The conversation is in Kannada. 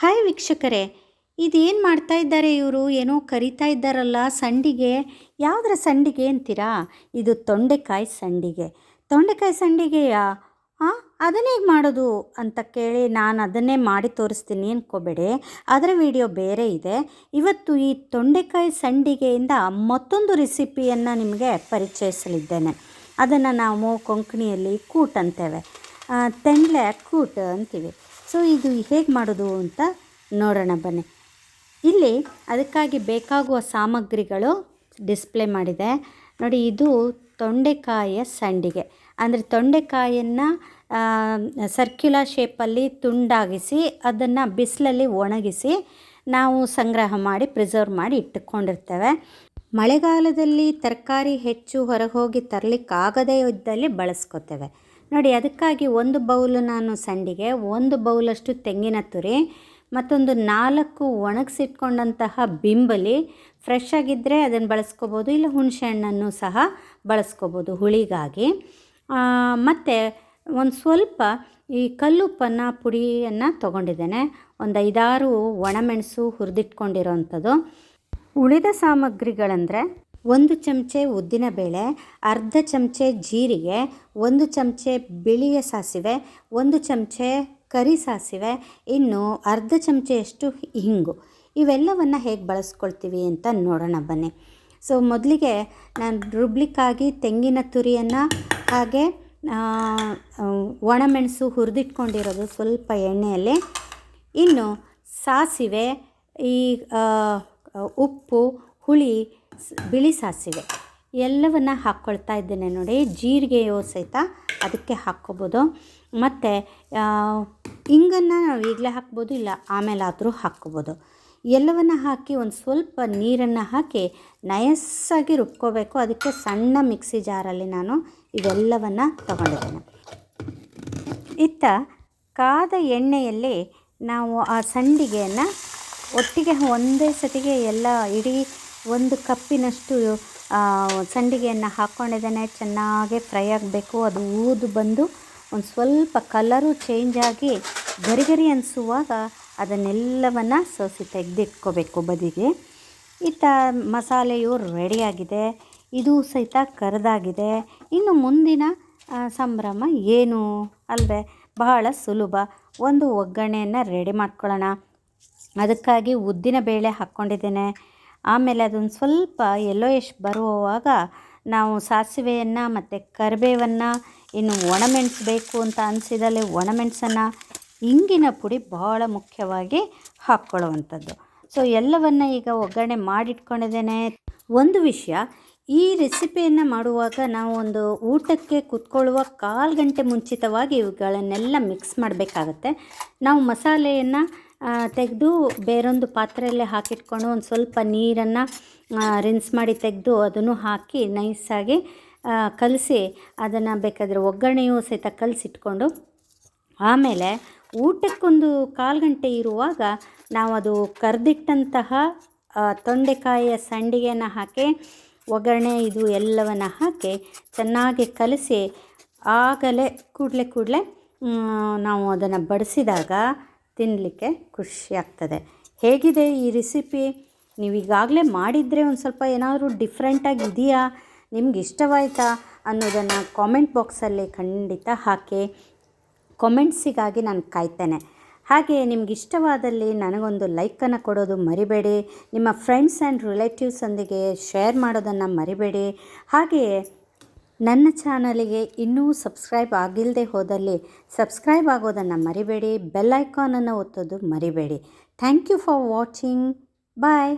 ಹಾಯ್ ವೀಕ್ಷಕರೇ, ಇದೇನು ಮಾಡ್ತಾ ಇದ್ದಾರೆ ಇವರು? ಏನೋ ಕರಿತಾ ಇದ್ದಾರಲ್ಲ ಸಂಡಿಗೆ. ಯಾವುದರ ಸಂಡಿಗೆ ಅಂತೀರಾ? ಇದು ತೊಂಡೆಕಾಯಿ ಸಂಡಿಗೆ. ತೊಂಡೆಕಾಯಿ ಸಂಡಿಗೆಯಾ? ಹಾಂ ಅದನ್ನೇ ಮಾಡೋದು ಅಂತ ಕೇಳಿ ನಾನು ಅದನ್ನೇ ಮಾಡಿ ತೋರಿಸ್ತೀನಿ ಅನ್ಕೋಬೇಡಿ. ಅದರ ವಿಡಿಯೋ ಬೇರೆ ಇದೆ. ಇವತ್ತು ಈ ತೊಂಡೆಕಾಯಿ ಸಂಡಿಗೆಯಿಂದ ಮತ್ತೊಂದು ರೆಸಿಪಿಯನ್ನು ನಿಮಗೆ ಪರಿಚಯಿಸಲಿದ್ದೇನೆ. ಅದನ್ನು ನಾವು ಕೊಂಕಣಿಯಲ್ಲಿ ಕೂಟ್ ಅಂತೇವೆ. ತೆಂಡ್ಲೆ ಕೂಟ್ ಅಂತೀವಿ. ಸೊ ಇದು ಹೇಗೆ ಮಾಡೋದು ಅಂತ ನೋಡೋಣ ಬನ್ನಿ. ಇಲ್ಲಿ ಅದಕ್ಕಾಗಿ ಬೇಕಾಗುವ ಸಾಮಗ್ರಿಗಳು ಡಿಸ್ಪ್ಲೇ ಮಾಡಿದೆ. ನೋಡಿ, ಇದು ತೊಂಡೆಕಾಯಿಯ ಸಂಡಿಗೆ. ಅಂದರೆ ತೊಂಡೆಕಾಯನ್ನು ಸರ್ಕ್ಯುಲರ್ ಶೇಪಲ್ಲಿ ತುಂಡಾಗಿಸಿ, ಅದನ್ನು ಬಿಸಿಲಲ್ಲಿ ಒಣಗಿಸಿ ನಾವು ಸಂಗ್ರಹ ಮಾಡಿ, ಪ್ರಿಸರ್ವ್ ಮಾಡಿ ಇಟ್ಟುಕೊಂಡಿರ್ತೇವೆ. ಮಳೆಗಾಲದಲ್ಲಿ ತರಕಾರಿ ಹೆಚ್ಚು ಹೊರಗೆ ಹೋಗಿ ತರಲಿಕ್ಕಾಗದೇ ಇದ್ದಲ್ಲಿ ಬಳಸ್ಕೊತೇವೆ. ನೋಡಿ, ಅದಕ್ಕಾಗಿ ಒಂದು ಬೌಲು ನಾನು ಸಂಡಿಗೆ, ಒಂದು ಬೌಲಷ್ಟು ತೆಂಗಿನ ತುರಿ, ಮತ್ತೊಂದು ನಾಲ್ಕು ಒಣಗಿಸಿಟ್ಕೊಂಡಂತಹ ಬಿಂಬಲಿ ಫ್ರೆಶ್ ಆಗಿದ್ದರೆ ಅದನ್ನು ಬಳಸ್ಕೋಬೋದು, ಇಲ್ಲ ಹುಣಸೆ ಹಣ್ಣನ್ನು ಸಹ ಬಳಸ್ಕೋಬೋದು ಹುಳಿಗಾಗಿ. ಮತ್ತು ಒಂದು ಸ್ವಲ್ಪ ಈ ಕಲ್ಲುಪ್ಪನ್ನು ಪುಡಿಯನ್ನು ತೊಗೊಂಡಿದ್ದೇನೆ. ಒಂದು ಐದಾರು ಒಣಮೆಣಸು ಹುರಿದಿಟ್ಕೊಂಡಿರೋವಂಥದ್ದು ಉಳಿದ ಸಾಮಗ್ರಿಗಳಂದರೆ ಒಂದು ಚಮಚೆ ಉದ್ದಿನಬೇಳೆ ಅರ್ಧ ಚಮಚೆ ಜೀರಿಗೆ, ಒಂದು ಚಮಚೆ ಬಿಳಿಯ ಸಾಸಿವೆ, ಒಂದು ಚಮಚೆ ಕರಿ ಸಾಸಿವೆ, ಇನ್ನು ಅರ್ಧ ಚಮಚೆಯಷ್ಟು ಹಿಂಗು. ಇವೆಲ್ಲವನ್ನು ಹೇಗೆ ಬಳಸ್ಕೊಳ್ತೀವಿ ಅಂತ ನೋಡೋಣ ಬನ್ನಿ. ಸೊ ಮೊದಲಿಗೆ ನಾನು ರುಬ್ಲಿಕ್ಕಾಗಿ ತೆಂಗಿನ ತುರಿಯನ್ನು ಹಾಗೆ ಒಣಮೆಣಸು ಹುರಿದಿಟ್ಕೊಂಡಿರೋದು ಸ್ವಲ್ಪ ಎಣ್ಣೆಯಲ್ಲಿ. ಇನ್ನು ಸಾಸಿವೆ, ಈ ಉಪ್ಪು ಹುಳಿ ಬಿಳಿ ಸಾಸಿವೆ ಎಲ್ಲವನ್ನು ಹಾಕ್ಕೊಳ್ತಾ ಇದ್ದೇನೆ ನೋಡಿ. ಜೀರಿಗೆಯೋ ಸಹಿತ ಅದಕ್ಕೆ ಹಾಕ್ಕೋಬೋದು. ಮತ್ತು ಹಿಂಗನ್ನು ನಾವು ಈಗಲೇ ಹಾಕ್ಬೋದು, ಇಲ್ಲ ಆಮೇಲಾದರೂ ಹಾಕ್ಕೋಬೋದು. ಎಲ್ಲವನ್ನು ಹಾಕಿ ಒಂದು ಸ್ವಲ್ಪ ನೀರನ್ನು ಹಾಕಿ ನಯಸ್ಸಾಗಿ ರುಬ್ಕೋಬೇಕು. ಅದಕ್ಕೆ ಸಣ್ಣ ಮಿಕ್ಸಿ ಜಾರಲ್ಲಿ ನಾನು ಇವೆಲ್ಲವನ್ನು ತಗೊಂಡಿದ್ದೇನೆ. ಇತ್ತ ಕಾದ ಎಣ್ಣೆಯಲ್ಲಿ ನಾವು ಆ ಸಂಡಿಗೆಯನ್ನು ಒಟ್ಟಿಗೆ ಒಂದೇ ಸತಿಗೆ ಎಲ್ಲ ಇಡೀ ಒಂದು ಕಪ್ಪಿನಷ್ಟು ಸಂಡಿಗೆಯನ್ನು ಹಾಕ್ಕೊಂಡಿದ್ದೇನೆ. ಚೆನ್ನಾಗಿ ಫ್ರೈ ಆಗಬೇಕು. ಅದು ಊದು ಬಂದು ಒಂದು ಸ್ವಲ್ಪ ಕಲರು ಚೇಂಜ್ ಆಗಿ ಗರಿ ಗರಿ ಅನಿಸುವಾಗ ಅದನ್ನೆಲ್ಲವನ್ನು ಸೋಸಿ ತೆಗೆದಿಟ್ಕೋಬೇಕು ಬದಿಗೆ. ಇತ್ತ ಮಸಾಲೆಯು ರೆಡಿಯಾಗಿದೆ ಇದು ಸಹಿತ ಕರೆದಾಗಿದೆ. ಇನ್ನು ಮುಂದಿನ ಸಂಭ್ರಮ ಏನು? ಅಲ್ಲದೆ ಬಹಳ ಸುಲಭ. ಒಂದು ಒಗ್ಗರಣೆಯನ್ನು ರೆಡಿ ಮಾಡ್ಕೊಳ್ಳೋಣ. ಅದಕ್ಕಾಗಿ ಉದ್ದಿನ ಬೇಳೆ ಹಾಕ್ಕೊಂಡಿದ್ದೇನೆ. ಆಮೇಲೆ ಅದೊಂದು ಸ್ವಲ್ಪ ಯೆಲ್ಲೋಯಿಶ್ ಬರುವಾಗ ನಾವು ಸಾಸಿವೆಯನ್ನು ಮತ್ತು ಕರಿಬೇವನ್ನು ಇನ್ನು ಒಣಮೆಣಸು ಬೇಕು ಅಂತ ಅನಿಸಿದಲ್ಲಿ ಒಣಮೆಣಸನ್ನು ಇಂಗಿನ ಪುಡಿ ಬಹಳ ಮುಖ್ಯವಾಗಿ ಹಾಕ್ಕೊಳ್ಳುವಂಥದ್ದು. ಸೊ ಎಲ್ಲವನ್ನು ಈಗ ಒಗ್ಗರಣೆ ಮಾಡಿಟ್ಕೊಂಡಿದ್ದೇನೆ. ಒಂದು ವಿಷಯ, ಈ ರೆಸಿಪಿಯನ್ನು ಮಾಡುವಾಗ ನಾವು ಒಂದು ಊಟಕ್ಕೆ ಕುತ್ಕೊಳ್ಳುವ ಕಾಲು ಗಂಟೆ ಮುಂಚಿತವಾಗಿ ಇವುಗಳನ್ನೆಲ್ಲ ಮಿಕ್ಸ್ ಮಾಡಬೇಕಾಗತ್ತೆ. ನಾವು ಮಸಾಲೆಯನ್ನು ತೆಗೆದು ಬೇರೊಂದು ಪಾತ್ರೆಯಲ್ಲೇ ಹಾಕಿಟ್ಕೊಂಡು ಒಂದು ಸ್ವಲ್ಪ ನೀರನ್ನು ರಿನ್ಸ್ ಮಾಡಿ ತೆಗೆದು ಅದನ್ನು ಹಾಕಿ ನೈಸಾಗಿ ಕಲಸಿ ಅದನ್ನು ಬೇಕಾದರೆ ಒಗ್ಗರಣೆಯೂ ಸಹಿತ ಕಲಸಿಟ್ಕೊಂಡು ಆಮೇಲೆ ಊಟಕ್ಕೊಂದು ಕಾಲು ಗಂಟೆ ಇರುವಾಗ ನಾವು ಅದು ಕರೆದಿಟ್ಟಂತಹ ತೊಂಡೆಕಾಯಿಯ ಸಂಡಿಗೆಯನ್ನು ಹಾಕಿ, ಒಗ್ಗರಣೆ ಇದು ಎಲ್ಲವನ್ನು ಹಾಕಿ ಚೆನ್ನಾಗಿ ಕಲಸಿ ಆಗಲೇ ಕೂಡಲೇ ಕೂಡಲೇ ನಾವು ಅದನ್ನು ಬಡಿಸಿದಾಗ ತಿನ್ನಲಿಕ್ಕೆ ಖುಷಿ ಆಗ್ತದೆ. ಹೇಗಿದೆ ಈ ರೆಸಿಪಿ? ನೀವು ಈಗಾಗಲೇ ಮಾಡಿದರೆ ಒಂದು ಸ್ವಲ್ಪ ಏನಾದರೂ ಡಿಫ್ರೆಂಟಾಗಿ ಇದೆಯಾ? ನಿಮ್ಗೆ ಇಷ್ಟವಾಯಿತಾ? ಅನ್ನೋದನ್ನು ಕಾಮೆಂಟ್ ಬಾಕ್ಸಲ್ಲಿ ಖಂಡಿತ ಹಾಕಿ ಕಾಮೆಂಟ್ಸಿಗಾಗಿ ನಾನು ಕಾಯ್ತೇನೆ. ಹಾಗೆ ನಿಮ್ಗೆ ಇಷ್ಟವಾದಲ್ಲಿ ನನಗೊಂದು ಲೈಕನ್ನು ಕೊಡೋದು ಮರಿಬೇಡಿ. ನಿಮ್ಮ ಫ್ರೆಂಡ್ಸ್ ಆ್ಯಂಡ್ ರಿಲೇಟಿವ್ಸೊಂದಿಗೆ ಶೇರ್ ಮಾಡೋದನ್ನು ಮರಿಬೇಡಿ. ಹಾಗೆಯೇ ನನ್ನ ಚಾನಲಿಗೆ ಇನ್ನೂ ಸಬ್ಸ್ಕ್ರೈಬ್ ಆಗಿಲ್ಲದೆ ಹೋದಲ್ಲಿ ಸಬ್ಸ್ಕ್ರೈಬ್ ಆಗೋದನ್ನು ಮರಿಬೇಡಿ, ಬೆಲ್ ಐಕಾನನ್ನು ಒತ್ತೋದು ಮರಿಬೇಡಿ. Thank you for watching. Bye.